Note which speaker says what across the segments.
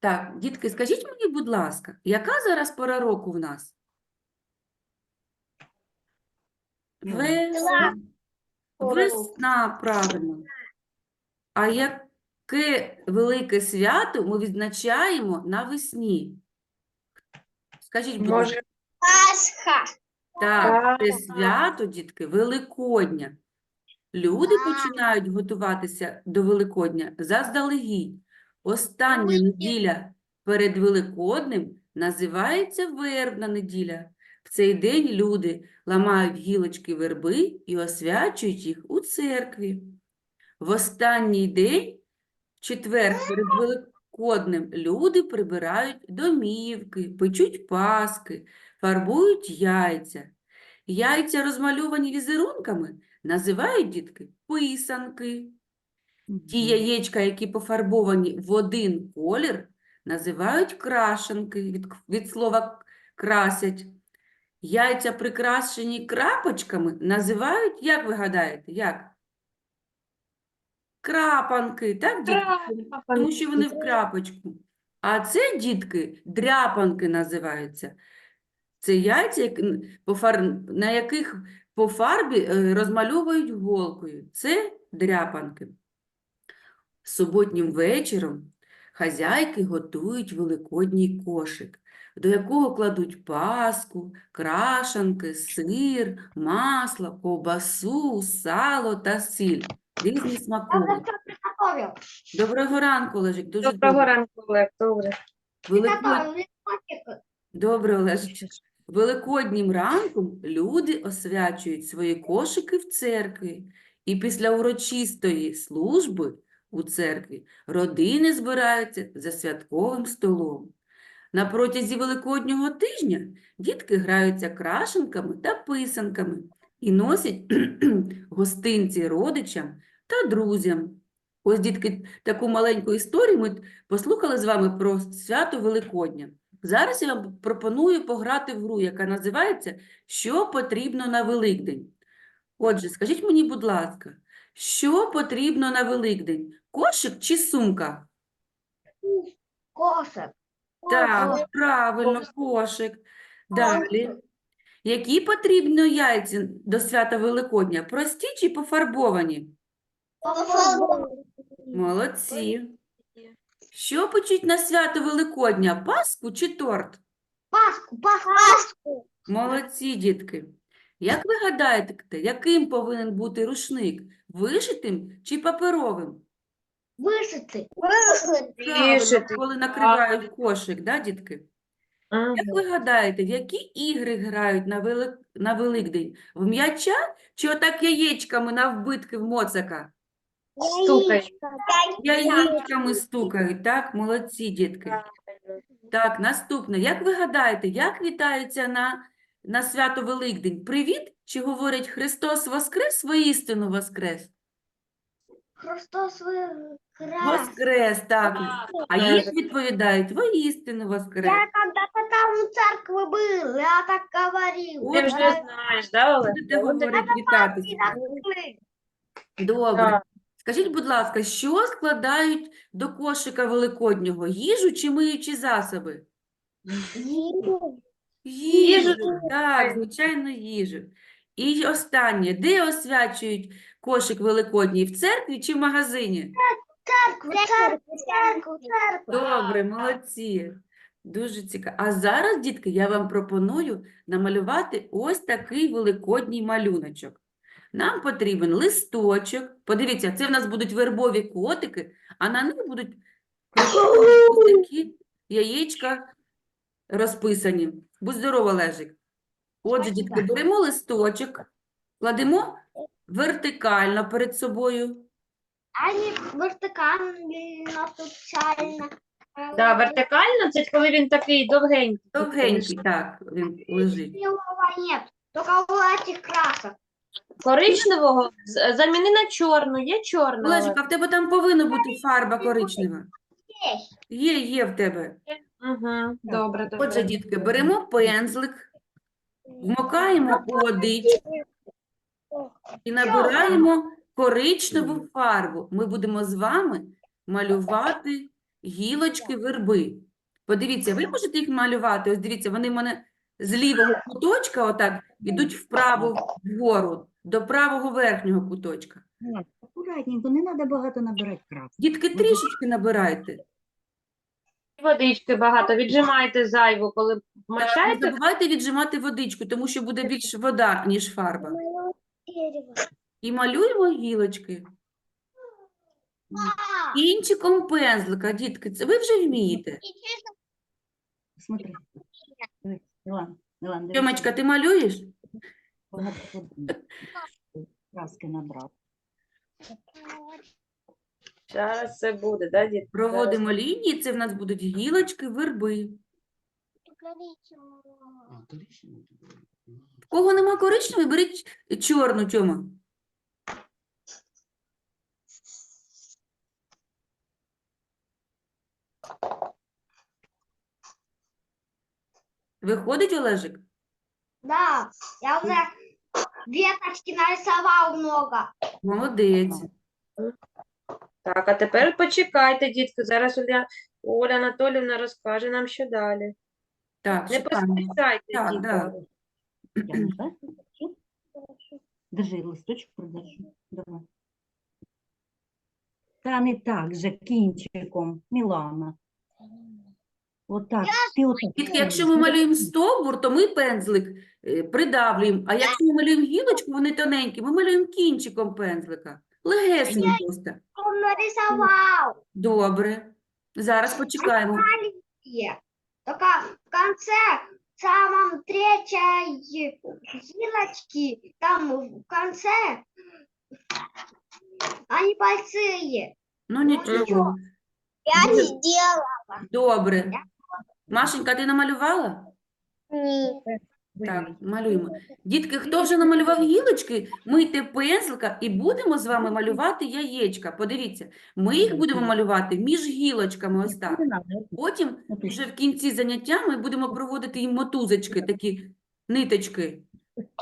Speaker 1: Так, дітки, скажіть мені, будь ласка, яка зараз пора року в нас? Весна. Весна, правильно. А яке велике свято ми відзначаємо навесні? Скажіть, будь ласка.
Speaker 2: Може,
Speaker 3: Пасха.
Speaker 1: Так, це свято, дітки, Великодня. Люди починають готуватися до Великодня заздалегідь. Остання неділя перед Великоднем називається Вербна неділя. В цей день люди ламають гілочки верби і освячують їх у церкві. В останній день, в четвер перед Великоднем, люди прибирають домівки, печуть паски, фарбують яйця. Яйця, розмальовані візерунками, називають дітки писанки. Ті яєчка, які пофарбовані в один колір, називають крашенки від, від слова красять. Яйця, прикрашені крапочками, називають, як ви гадаєте, як? Крапанки, так, дітки? Тому що вони в крапочку. А це, дітки, дряпанки називаються. Це яйця, як- по фар... на яких по фарбі е, розмальовують голкою. Це дряпанки. Суботнім вечором хазяйки готують великодній кошик, до якого кладуть паску, крашанки, сир, масло, ковбасу, сало та сіль. Різні смаколики. Доброго ранку, Олежик. Дуже
Speaker 2: доброго
Speaker 1: добре.
Speaker 2: ранку, Олег, добре.
Speaker 1: Великод... Добре, Олежик. Великоднім ранком люди освячують свої кошики в церкві. І після урочистої служби у церкві родини збираються за святковим столом. На протязі Великоднього тижня дітки граються крашенками та писанками і носять гостинці родичам та друзям. Ось, дітки, таку маленьку історію ми послухали з вами про свято Великодня. Зараз я вам пропоную пограти в гру, яка називається Що потрібно на Великдень. Отже, скажіть мені, будь ласка, що потрібно на Великдень? Кошик чи сумка?
Speaker 3: Кошек.
Speaker 1: Так, правильно, кошик. Далі. Які потрібно яйця до свята Великодня? Прості чи пофарбовані? Молодці. Що печуть на свято Великодня? Паску чи торт?
Speaker 3: Паску, паску.
Speaker 1: Молодці, дітки. Як ви гадаєте, яким повинен бути рушник? Вишитим чи паперовим?
Speaker 3: Вышитый. Вышитый.
Speaker 1: Правильно,
Speaker 2: Вишитий,
Speaker 1: коли накривають кошик, да, дітки?
Speaker 2: Мгм.
Speaker 1: Як ви гадаєте, в які ігри грають на, Велик... на Великдень? В м'яча чи отак яєчками навбитки в моцака?
Speaker 2: Стукають.
Speaker 1: Яєчками стукають, так? Молодці, дітки. Так, наступне. Як ви гадаєте, як вітаються на, на свято Великдень? Привіт? Чи говорять Христос Воскрес, воістину Воскрес?
Speaker 3: Христос воскрес.
Speaker 1: Воскрес, так. А їх відповідають воістину Воскрес.
Speaker 3: Я когда-то там у церкви был, я так говорил.
Speaker 1: От
Speaker 2: Ти вже знаєш, да, Олег?
Speaker 1: Будете говорити вітатися. Добре. Скажіть, будь ласка, що складають до кошика Великоднього? Їжу чи миючі засоби? Їжу, так, звичайно, їжу. І останнє, де освячують кошик Великодній? В церкві чи в магазині?
Speaker 3: Церкву, церкву, церкву, церкву.
Speaker 1: Добре, молодці. Дуже цікаво. А зараз, дітки, я вам пропоную намалювати ось такий великодній малюночок. Нам потрібен листочок. Подивіться, це в нас будуть вербові котики, а на них будуть такі яєчка розписані. Будь здорова, Лежик. Отже, дітки, беремо листочок, кладемо вертикально перед собою.
Speaker 3: Они вертикально, соціально.
Speaker 2: Да, вертикально це коли він такий довгенький.
Speaker 1: Довгенький, так, він лежить.
Speaker 3: Только у этих красок.
Speaker 2: Коричневого з- заміни на чорну, є чорна.
Speaker 1: Олежик, а в тебе там повинна бути фарба коричнева.
Speaker 3: Есть.
Speaker 1: Є, є в тебе.
Speaker 2: Угу, добре, добре.
Speaker 1: Отже, дітки, беремо пензлик, Вмокаємо у водичку і набираємо коричневу фарбу. Ми будемо з вами малювати гілочки верби. Подивіться, ви можете їх малювати? Ось дивіться, вони в мене з лівого куточка отак ідуть вправо вгору, до правого верхнього куточка.
Speaker 4: Акуратненько, не треба багато набирати краски.
Speaker 1: Дітки, трішечки набирайте.
Speaker 2: Водички багато, віджимайте зайву, коли
Speaker 1: Не
Speaker 2: вмочаєте.
Speaker 1: забувайте віджимати водичку, тому що буде більше вода, ніж фарба. І малюємо гілочки. Кінчиком пензлика, дітки, це ви вже вмієте.
Speaker 4: Смотри. Мілан, Мілан, дивись.
Speaker 1: Тьомочка, ти малюєш?
Speaker 4: Багато. Краски набрав.
Speaker 2: Зараз це буде, да, дітки?
Speaker 1: Проводимо лінії, це в нас будуть гілочки, верби. В кого нема коричневої, беріть чорну, Тьома. Виходить, Олежик?
Speaker 3: Да, я уже веточки нарисовал много.
Speaker 1: Молодець.
Speaker 2: Так, а тепер почекайте, дітки. Зараз Оля, Оля Анатолівна розкаже нам, що далі.
Speaker 1: Так,
Speaker 2: Не
Speaker 1: чекаємо.
Speaker 2: поспішайте,
Speaker 1: Так,
Speaker 2: дітки.
Speaker 1: да.
Speaker 4: Держи, листочок продержи. Давай. Та не так же, кінчиком, Мілана. Отак. Ти отак.
Speaker 1: Тільки якщо ми малюємо стовбур, то ми пензлик е, придавлюємо, а якщо ми малюємо гілочку, вони тоненькі, ми малюємо кінчиком пензлика. Легесенько просто.
Speaker 3: Он нарисовал.
Speaker 1: Добре. Зараз почекаємо.
Speaker 3: Е, Только в конце, в самом третьей гилочки, там в конце, они большие.
Speaker 1: Ну нічого.
Speaker 3: Я не сделала.
Speaker 1: Добре. Машенька, ти намалювала?
Speaker 3: Нет.
Speaker 1: Так, малюємо. Дітки, хто вже намалював гілочки, мийте пензлика і будемо з вами малювати яєчка. Подивіться, ми їх будемо малювати між гілочками ось так. Потім вже в кінці заняття ми будемо проводити їм мотузочки, такі ниточки.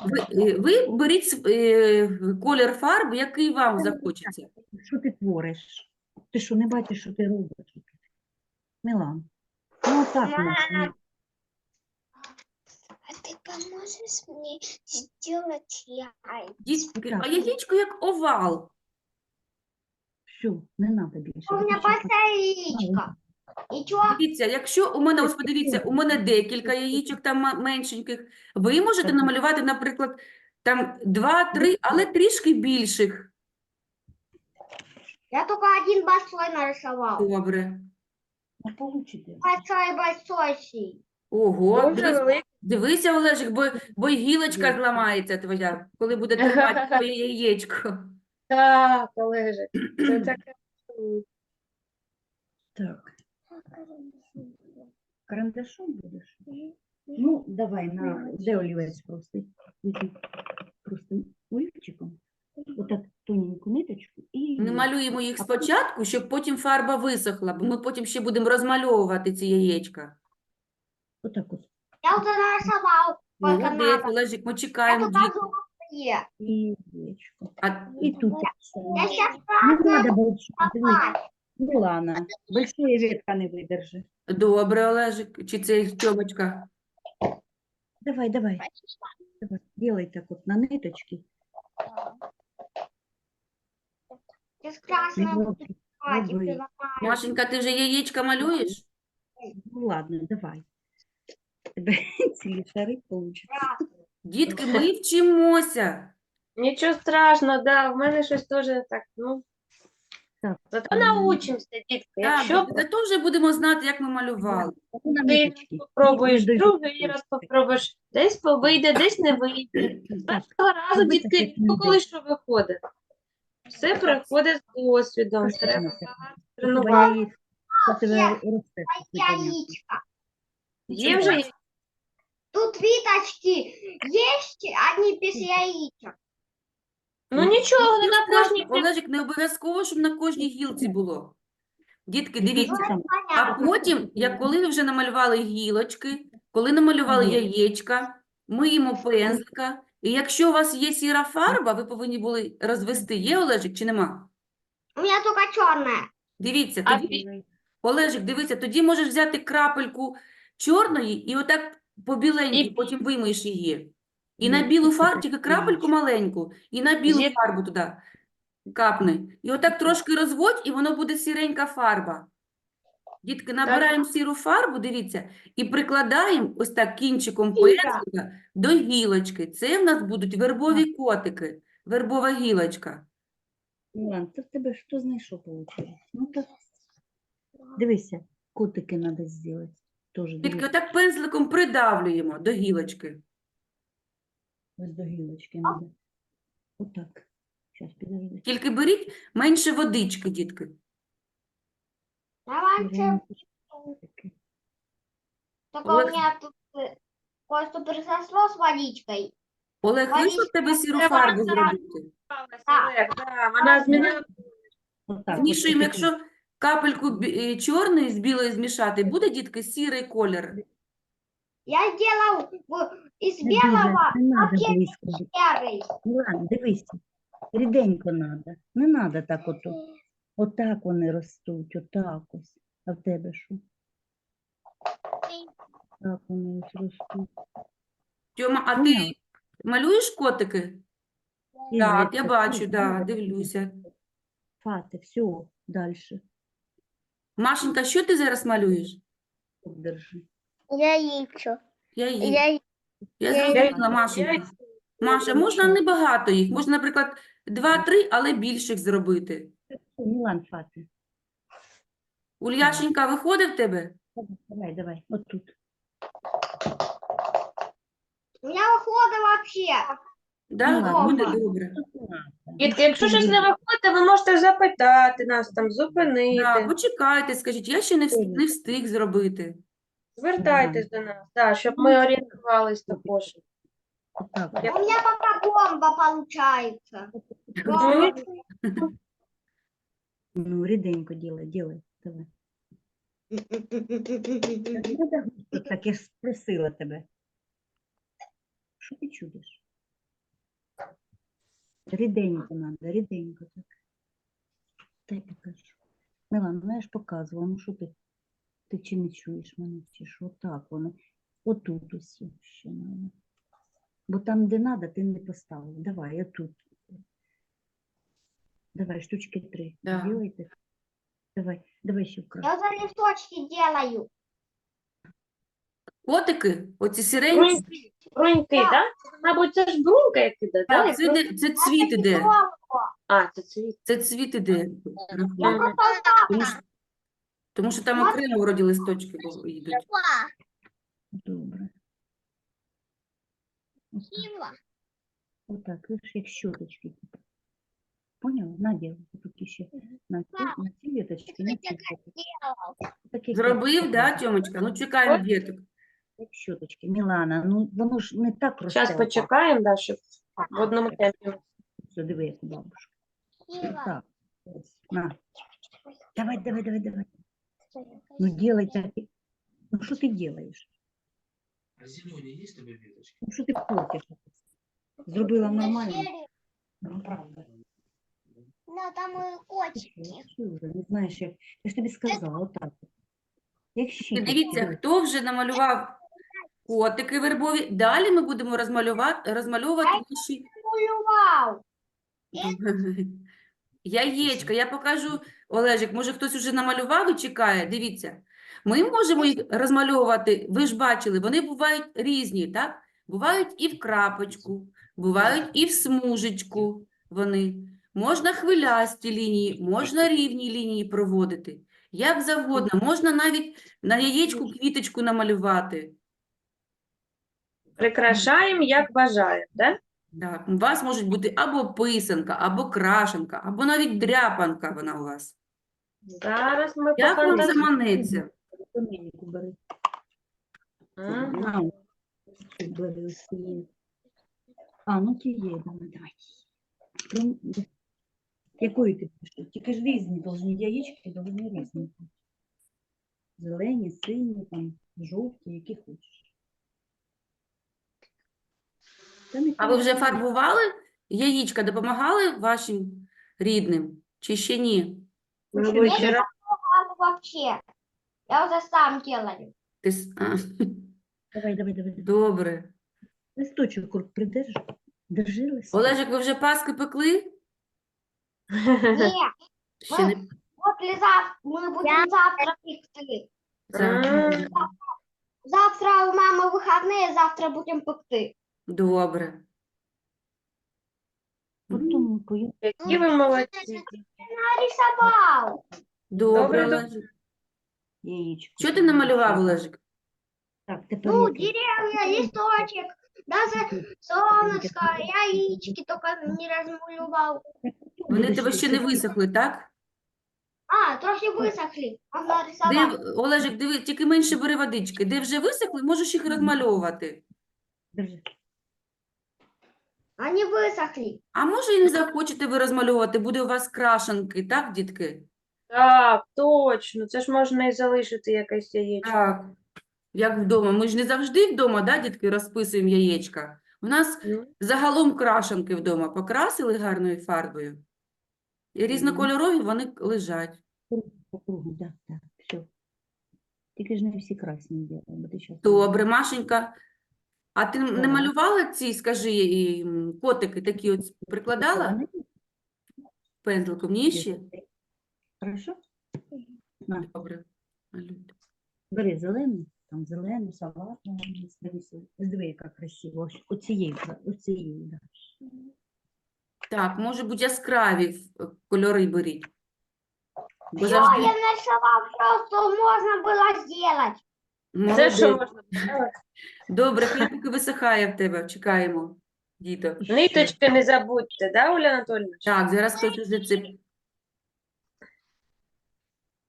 Speaker 1: Ви, е, ви беріть е, колір фарби, який вам захочеться.
Speaker 4: Що ти твориш? Ти що, не бачиш, що ти робиш? Мілан. Ну так, можна.
Speaker 3: А ты поможешь мне сделать яйца?
Speaker 1: Дітки, а яєчко як овал.
Speaker 4: Все, не треба більше.
Speaker 3: У меня
Speaker 4: Ти що,
Speaker 3: яичко. И чё?
Speaker 1: Дивіться, якщо у мене, ось подивіться, у мене декілька яєчок там ма- меншеньких, ви можете намалювати, наприклад, там два-три, але трішки більших.
Speaker 3: Я только один большой нарисовал.
Speaker 1: Добре.
Speaker 4: Не получите.
Speaker 3: Большой, большой.
Speaker 1: Ого,
Speaker 2: Дуже
Speaker 1: дивись,
Speaker 2: великий.
Speaker 1: дивися, Олежик, бо, бо й гілочка зламається твоя, коли буде тримати твоє яєчко.
Speaker 2: Так, Олежик. Це таке.
Speaker 4: Так, карандашом будеш? Ну, давай на де олівець просто. Просто олівчиком. Отак тоненьку ниточку і
Speaker 1: Ми малюємо їх спочатку, щоб потім фарба висохла, бо ми потім ще будемо розмальовувати ці яєчка.
Speaker 4: отак от.
Speaker 3: Я уже нарисовал. Сколько
Speaker 1: Молодець,
Speaker 3: надо.
Speaker 1: Олежик, ми
Speaker 3: Я
Speaker 1: чекаємо діток.
Speaker 4: І яєчко.
Speaker 1: А
Speaker 4: І тут так
Speaker 3: Я сейчас
Speaker 4: Не треба більше. Дивись. Мілана, большая ветка не видержи.
Speaker 1: добре, Олежик, чи це Тьомочка?
Speaker 4: Давай, давай, давай. Делай так от на ниточки. Добрый.
Speaker 1: Машенька, ти вже яєчка малюєш?
Speaker 4: Ну ладно, давай. Тебе цілі шари.
Speaker 1: Дітки, ми вчимося.
Speaker 2: Нічого страшного, да, в мене щось теж так, ну.
Speaker 4: Так,
Speaker 2: Зато научимося, дітки.
Speaker 1: Так,
Speaker 2: Якщо
Speaker 1: зато вже будемо знати, як ми малювали.
Speaker 2: Ти
Speaker 4: ниточки. Їх
Speaker 2: другий раз попробуєш, десь повийде, десь не вийде. Першого разу, дітки,
Speaker 4: таке
Speaker 2: ну коли що виходить. Все приходить з досвідом. Треба тренувати.
Speaker 4: є-.
Speaker 2: Є вже є-
Speaker 3: Тут виточки есть, они без яичек.
Speaker 2: Ну нічого, не на кожній
Speaker 1: Олежик, не обов'язково, щоб на кожній гілці було. Дітки, дивіться. А
Speaker 3: Понятно.
Speaker 1: потім, як коли ви вже намалювали гілочки, коли намалювали яєчка, миємо пензлика. І якщо у вас є сіра фарба, ви повинні були розвести. Є Олежик чи нема?
Speaker 3: У меня только черная.
Speaker 1: Дивіться,
Speaker 2: А
Speaker 1: тоді, Олежик, дивися, тоді можеш взяти крапельку чорної і отак по біленькій,
Speaker 2: І-
Speaker 1: потім вимиєш її. І на білу фарбу, тільки крапельку маленьку, і на білу
Speaker 2: Є-
Speaker 1: фарбу туди капни. І отак трошки розводь, і воно буде сіренька фарба. Дітки, набираємо сіру фарбу, дивіться, і прикладаємо ось так кінчиком пензлика до гілочки. Це в нас будуть вербові котики, вербова гілочка.
Speaker 4: Мілан, це в тебе що знайшов вийшло? Ну так. Дивися, котики треба зробити. Тоже
Speaker 1: Дітки,
Speaker 4: дивись,
Speaker 1: отак пензликом придавлюємо до гілочки.
Speaker 4: ось до гілочки треба. Отак. Зараз підожди.
Speaker 1: Тільки беріть менше водички, дітки.
Speaker 3: Давайте. Только у
Speaker 1: Олег-
Speaker 3: меня тут э, кое-что произошло с водичкой.
Speaker 1: Олег, вийшло в тебе сіру
Speaker 2: треба
Speaker 1: фарбу зробити?
Speaker 2: Олег, да, вона змінила.
Speaker 1: Змішуємо, якщо капельку бі- е, чорної з білою змішати, буде, дітки, сірий колір.
Speaker 3: Я сделал в- из
Speaker 4: Не дуже,
Speaker 3: белого
Speaker 4: не надо
Speaker 3: вообще
Speaker 4: близько.
Speaker 3: серый.
Speaker 4: Мілан, дивися. Ріденько треба. Не треба так ото. Отак вони ростуть, отак ось. А в тебе що? Так вони ось ростуть.
Speaker 1: Тьома, а ти малюєш котики?
Speaker 4: І
Speaker 1: Так, я бачу, да, дивлюся.
Speaker 4: Фати, все, далі.
Speaker 1: Машенька, що ти зараз малюєш?
Speaker 4: Держи.
Speaker 3: Яичко.
Speaker 1: Я її.
Speaker 3: Я...
Speaker 1: Я
Speaker 3: я-
Speaker 1: зрозуміла, Машенька. Маша, можна небагато їх, можна, наприклад, два-три, але більших зробити.
Speaker 4: Мілан, фати.
Speaker 1: Ульяшенька, виходить в тебе?
Speaker 4: Давай, давай, отут.
Speaker 3: У меня ухода вообще.
Speaker 1: Да?
Speaker 4: Мілан,
Speaker 1: Буде добре.
Speaker 4: Тут не надо.
Speaker 2: Дітки, якщо щось не виходить, ви можете запитати нас там,
Speaker 1: Да,
Speaker 2: зупинити.
Speaker 1: почекайте, скажіть, я ще не встиг, не встиг зробити.
Speaker 2: Звертайтесь до нас, да, щоб ми орієнтувались також.
Speaker 4: Отак.
Speaker 3: У меня пока бомба получается. Бомба.
Speaker 4: Ну, ріденько ділай, ділай. Давай. Тут Так я ж спросила тебе. Що ти чудиш? Ріденько надо, ріденько так. Дай покажу. Милан, ну я ж показувала, ну що ти? Ти чи не чуєш мене, чи що? Так воно. Отут ось ще надо. Бо там, де надо, ти не поставив. Давай, отут. Давай, штучки три.
Speaker 1: Да.
Speaker 4: Делайте. Давай, давай ще.
Speaker 3: Я за листочки делаю.
Speaker 1: Котики, оці сиренькі,
Speaker 2: Бруньки, бруньки,
Speaker 3: Так.
Speaker 2: да? Мабуть, це ж брунька, як іде, да?
Speaker 1: так, це, де- це цвіт іде.
Speaker 2: А, це цвіт.
Speaker 1: Це цвіт іде.
Speaker 3: Я
Speaker 1: Рахуємо.
Speaker 3: просто
Speaker 1: Тому що, тому що там окремо вроді листочки бу- йдуть.
Speaker 4: Добре.
Speaker 3: Закинула.
Speaker 4: отак, видиш, як щоточки. типу. Поняла? Надя, тут ще на ці, на ці віточки, на ці щоточки. Так, як я
Speaker 1: Зробив, да,
Speaker 4: показала.
Speaker 1: Тьомочка? Ну, чекаємо діток.
Speaker 4: Як щоточки. Мілана, ну воно ж не так росте.
Speaker 2: Зараз
Speaker 4: отак.
Speaker 2: почекаємо, да, щоб в одному темпі.
Speaker 4: Все, диви, як у бабушки.
Speaker 3: Закинула.
Speaker 4: Так, ось, на. Давай, давай, давай, давай. Ну, делай так. і- Ну, що ти делаєш?
Speaker 5: А зеленые есть у тебя веточки?
Speaker 4: Ну, що ти портиш? Зробила нормально? Ну, правда.
Speaker 3: Ну, там и котики.
Speaker 4: Не знаєш, як... Я ж тобі сказала, отак. Як
Speaker 1: дивіться, хто вже намалював котики вербові. Далі ми будемо розмалювати, розмальовувати наші
Speaker 3: Малював.
Speaker 1: яєчка. Я покажу, Олежик, може хтось уже намалював і чекає. Дивіться. Ми можемо їх розмальовувати, ви ж бачили, вони бувають різні, так? Бувають і в крапочку, бувають і в смужечку вони. Можна хвилясті лінії, можна рівні лінії проводити. Як завгодно, можна навіть на яєчку квіточку намалювати.
Speaker 2: Прикрашаємо, як бажаємо, да?
Speaker 1: Так, у вас можуть бути або писанка, або крашенка, або навіть дряпанка вона у вас.
Speaker 2: Зараз ми
Speaker 1: Як вам заманеться?
Speaker 4: Цієї. А, ну тієї, давай, давай. Якої ти пишеш? Тільки ж різні должні, яєчки должні різні. Зелені, сині, там, жовті, які хочеш. Та не
Speaker 1: А ви вже фарбували? Яєчка допомагали вашим рідним? Чи ще ні?
Speaker 2: Ну,
Speaker 4: Ще
Speaker 2: ви
Speaker 4: не
Speaker 2: вчора
Speaker 3: Мама, вообще. Я уже сам делаю.
Speaker 1: Ти... с- А,
Speaker 4: Давай, давай, давай.
Speaker 1: добре.
Speaker 4: Листочок придержи. Держи.
Speaker 1: Олежик, ви вже паски пекли?
Speaker 3: Нет,
Speaker 1: Ще не
Speaker 3: вот завтра, мы будем завтра пекти.
Speaker 1: завтра.
Speaker 3: Завтра у мамы выходные, завтра будем пекти.
Speaker 1: Добре.
Speaker 4: Потім пою.
Speaker 2: Які ви молодці.
Speaker 3: Нарисовал.
Speaker 1: Добре,
Speaker 2: Добре, добре.
Speaker 1: Олежик.
Speaker 4: Яєчко.
Speaker 1: Що ти намалював, Олежик?
Speaker 4: Так, тепер
Speaker 3: Ну,
Speaker 4: яке?
Speaker 3: деревья, листочек, даже солнышко, яички только не размалевал.
Speaker 1: Вони тебе ще не висохли, так?
Speaker 3: А, трохи
Speaker 1: Де,
Speaker 3: нарисовал.
Speaker 1: Олежик, диви, тільки менше бери водички. Де вже висохли, можеш їх розмальовувати.
Speaker 4: Держи.
Speaker 3: Они высохли.
Speaker 1: А може і не захочете ви розмальовувати, буде у вас крашенки, так, дітки?
Speaker 2: Так, точно. Це ж можна і залишити якесь яєчко.
Speaker 1: Так, як вдома. Ми ж не завжди вдома, да, дітки, розписуємо яєчка. У нас
Speaker 2: Ну,
Speaker 1: загалом крашенки вдома покрасили гарною фарбою. І різнокольорові вони лежать.
Speaker 4: По кругу, так, так, все. Тільки ж не всі красні ділаємо, бо ти щас...
Speaker 1: Добре, Машенька. А ти не
Speaker 4: Так.
Speaker 1: малювала ці, скажи, і, м, котики такі от прикладала пензликом? Ні ще?
Speaker 4: Хорошо?
Speaker 1: Добре. малюйте.
Speaker 4: бери зелену, там зелену, салатну, дивися. Диви, яка красива. Ось оцією, да.
Speaker 1: Так, може бути яскраві кольори беріть. Бо завжди
Speaker 3: я все, что можно было сделать.
Speaker 2: Це що можна?
Speaker 1: Добре, хай поки висихає в тебе, чекаємо, діток.
Speaker 2: Ниточки не забудьте, да, Оля Анатольовна?
Speaker 1: Так, зараз хтось уже це.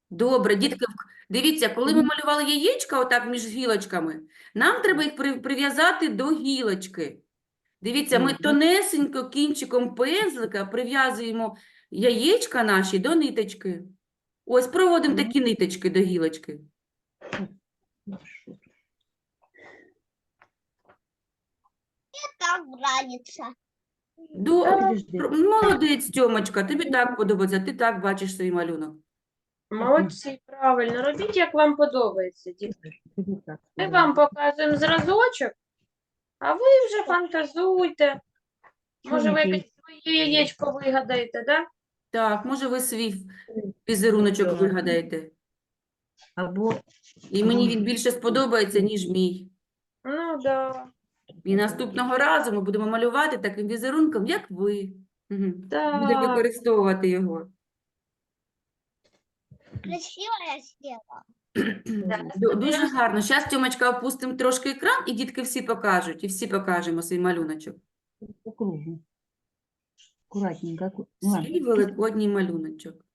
Speaker 1: Добре, дітки, в- дивіться, коли ми малювали яєчка отак між гілочками, нам треба їх при- прив'язати до гілочки. Дивіться, ми тонесенько кінчиком пензлика прив'язуємо яєчка наші до ниточки. Ось проводимо такі ниточки до гілочки.
Speaker 3: Так нравится.
Speaker 1: До... Молодець, Тьомочка, тобі так подобається, ти так бачиш свій малюнок.
Speaker 2: Молодці, правильно. Робіть, як вам подобається,
Speaker 4: так
Speaker 2: Ми вам показуємо зразочок, а ви вже фантазуйте. Може, ви якесь своє яєчко вигадаєте, да?
Speaker 1: Так, може ви свій візеруночок вигадаєте.
Speaker 4: Або
Speaker 1: І мені він більше сподобається, ніж мій.
Speaker 2: Ну, да.
Speaker 1: І наступного разу ми будемо малювати таким візерунком, як ви. Мгм. Будемо
Speaker 2: Так.
Speaker 1: використовувати його.
Speaker 3: Красиво я сделала.
Speaker 1: Ду- Дуже гарно. Зараз, Тьомочка, опустимо трошки екран, і дітки всі покажуть, і всі покажемо свій малюночок.
Speaker 4: по кругу. Аккуратненько. Ладно.
Speaker 1: Свій великодній малюночок.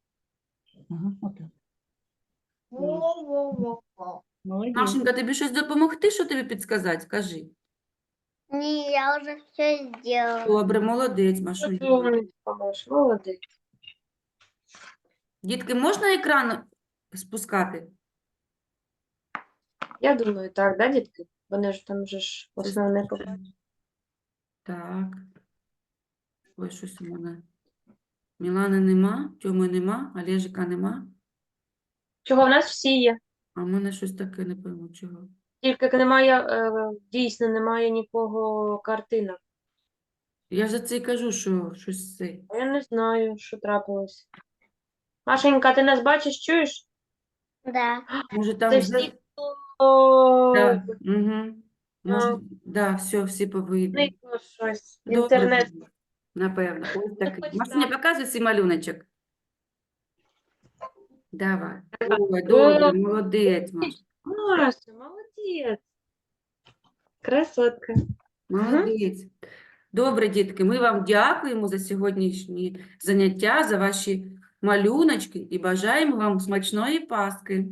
Speaker 4: Ага.
Speaker 3: Во-во-во-во.
Speaker 1: Машенька, тобі щось допомогти, що тобі підсказати? Скажи.
Speaker 3: Не, я уже все сделала.
Speaker 1: Добре, молодець, Машунька.
Speaker 2: Молодець.
Speaker 1: Дітки, можна екран спускати?
Speaker 2: Я думаю, так, да, дітки? Вони ж там вже ж основне побачили.
Speaker 1: Так. Ой, щось у мене. Мілани нема, Тьоми нема, Олежика нема.
Speaker 2: Чого в нас всі є?
Speaker 1: А в мене щось таке, не пойму чого.
Speaker 2: Тільки немає, е, дійсно, немає нікого картинок.
Speaker 1: Я ж за це й кажу, що щось це.
Speaker 2: Я не знаю, що трапилось. Машенька, ти нас бачиш, чуєш?
Speaker 3: Да.
Speaker 1: Може там
Speaker 2: Це
Speaker 1: вже...
Speaker 2: всі,
Speaker 1: Так, угу. Може,
Speaker 2: А.
Speaker 1: да, все, всі повинні.
Speaker 2: зникло щось.
Speaker 1: Добре,
Speaker 2: Інтернет.
Speaker 1: Напевно. Ось такий.
Speaker 2: хоч
Speaker 1: показуй свій малюночок. Давай. Ой, добре, молодець, Маш.
Speaker 2: Маша, молодець. Красотка.
Speaker 1: Молодець. Добре, дітки, ми вам дякуємо за сьогоднішні заняття, за ваші малюночки і бажаємо вам смачної Паски.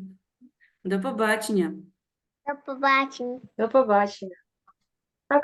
Speaker 1: До побачення.
Speaker 3: До побачення.
Speaker 2: До побачення.